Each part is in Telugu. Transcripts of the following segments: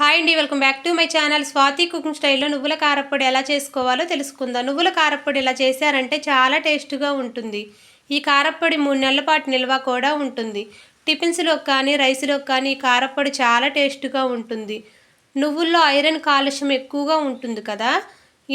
హాయ్ అండి welcome back to my channel. Swathi cooking స్టైల్లో నువ్వుల కారప్పొడి ఎలా చేసుకోవాలో తెలుసుకుందాం. నువ్వుల కారప్పొడి ఇలా చేశారంటే చాలా టేస్ట్గా ఉంటుంది. ఈ కారప్పొడి మూడు నెలల పాటు నిల్వ కూడా ఉంటుంది. టిఫిన్స్లో కానీ రైస్లో కానీ ఈ కారప్పొడి చాలా టేస్ట్గా ఉంటుంది. నువ్వుల్లో ఐరన్ కాలుష్యం ఎక్కువగా ఉంటుంది కదా?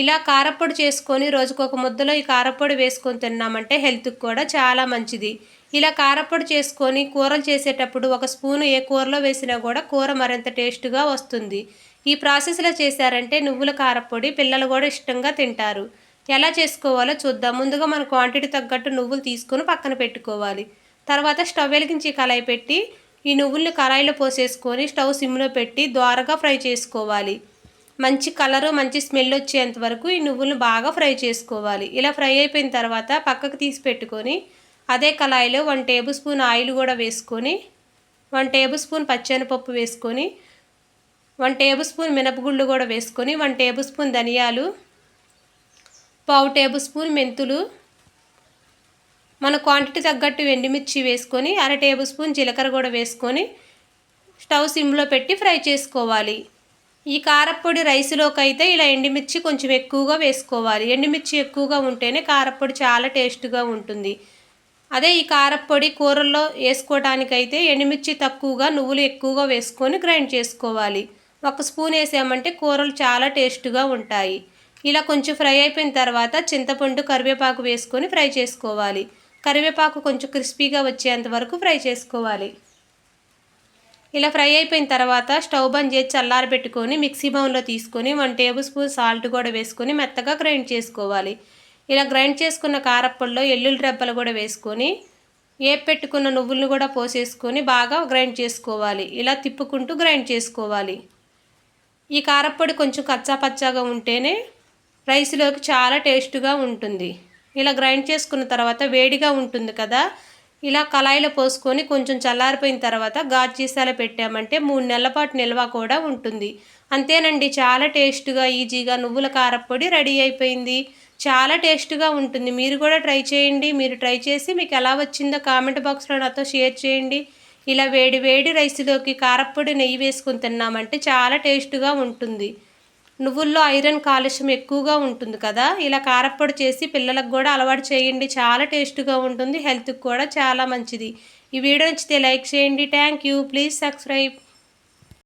ఇలా కారప్పొడి చేసుకొని రోజుకొక ముద్దలో ఈ కారప్పొడి వేసుకొని తిన్నామంటే హెల్త్కి కూడా చాలా మంచిది. ఇలా కారప్పొడి చేసుకొని కూరలు చేసేటప్పుడు ఒక స్పూను ఏ కూరలో వేసినా కూడా కూర మరింత టేస్ట్గా వస్తుంది. ఈ ప్రాసెస్లో చేశారంటే నువ్వుల కారప్పొడి పిల్లలు కూడా ఇష్టంగా తింటారు. ఎలా చేసుకోవాలో చూద్దాం. ముందుగా మన క్వాంటిటీ తగ్గట్టు నువ్వులు తీసుకొని పక్కన పెట్టుకోవాలి. తర్వాత స్టవ్ వెలిగించి కళాయి పెట్టి ఈ నువ్వుల్ని కళాయిలో పోసేసుకొని స్టవ్ సిమ్లో పెట్టి ద్వారగా ఫ్రై చేసుకోవాలి. మంచి కలరు మంచి స్మెల్ వచ్చేంత వరకు ఈ నువ్వులను బాగా ఫ్రై చేసుకోవాలి. ఇలా ఫ్రై అయిపోయిన తర్వాత పక్కకు తీసి పెట్టుకొని అదే కళాయిలో వన్ టేబుల్ స్పూన్ ఆయిల్ కూడా వేసుకొని వన్ టేబుల్ స్పూన్ పచ్చెనపప్పు వేసుకొని వన్ టేబుల్ స్పూన్ మినపగుళ్ళు కూడా వేసుకొని వన్ టేబుల్ స్పూన్ ధనియాలు పావు టేబుల్ స్పూన్ మెంతులు మన క్వాంటిటీ తగ్గట్టు ఎండుమిర్చి వేసుకొని అర టేబుల్ స్పూన్ జీలకర్ర కూడా వేసుకొని స్టవ్ సిమ్లో పెట్టి ఫ్రై చేసుకోవాలి. ఈ కారప్పొడి రైస్లోకి అయితే ఇలా ఎండుమిర్చి కొంచెం ఎక్కువగా వేసుకోవాలి. ఎండుమిర్చి ఎక్కువగా ఉంటేనే కారప్పొడి చాలా టేస్ట్గా ఉంటుంది. అదే ఈ కారప్పొడి కూరల్లో వేసుకోవడానికైతే ఎండుమిర్చి తక్కువగా నువ్వులు ఎక్కువగా వేసుకొని గ్రైండ్ చేసుకోవాలి. ఒక స్పూన్ వేసామంటే కూరలు చాలా టేస్ట్గా ఉంటాయి. ఇలా కొంచెం ఫ్రై అయిపోయిన తర్వాత చింతపండు కరివేపాకు వేసుకొని ఫ్రై చేసుకోవాలి. కరివేపాకు కొంచెం క్రిస్పీగా వచ్చేంత వరకు ఫ్రై చేసుకోవాలి. ఇలా ఫ్రై అయిపోయిన తర్వాత స్టవ్ బంద్ చేసి చల్లారబెట్టుకొని మిక్సీ బౌన్లో తీసుకొని వన్ టేబుల్ స్పూన్ సాల్ట్ కూడా వేసుకొని మెత్తగా గ్రైండ్ చేసుకోవాలి. ఇలా గ్రైండ్ చేసుకున్న కారప్పొడిలో ఎల్లుల్లి రెబ్బలు కూడా వేసుకొని ఏ పెట్టుకున్న నువ్వులను కూడా పోసేసుకొని బాగా గ్రైండ్ చేసుకోవాలి. ఇలా తిప్పుకుంటూ గ్రైండ్ చేసుకోవాలి. ఈ కారప్పొడి కొంచెం కచ్చా పచ్చాగా ఉంటేనే రైస్లోకి చాలా టేస్ట్గా ఉంటుంది. ఇలా గ్రైండ్ చేసుకున్న తర్వాత వేడిగా ఉంటుంది కదా ఇలా కళాయిలో పోసుకొని కొంచెం చల్లారిపోయిన తర్వాత గాజీసాల పెట్టామంటే మూడు నెలల పాటు నిల్వ కూడా ఉంటుంది. అంతేనండి చాలా టేస్ట్గా ఈజీగా నువ్వుల కారప్పొడి రెడీ అయిపోయింది. చాలా టేస్ట్గా ఉంటుంది. మీరు కూడా ట్రై చేయండి. మీరు ట్రై చేసి మీకు ఎలా వచ్చిందో కామెంట్ బాక్స్లో నాతో షేర్ చేయండి. ఇలా వేడి వేడి రైస్లోకి కారప్పొడి నెయ్యి వేసుకొని తిన్నామంటే చాలా టేస్ట్గా ఉంటుంది. నువ్వుల్లో ఐరన్ కాలుష్యం ఎక్కువగా ఉంటుంది కదా? ఇలా కారప్పొడి చేసి పిల్లలకు కూడా అలవాటు చేయండి. చాలా టేస్ట్గా ఉంటుంది. హెల్త్కి కూడా చాలా మంచిది. ఈ వీడియో నచ్చితే లైక్ చేయండి. Thank you. Please subscribe.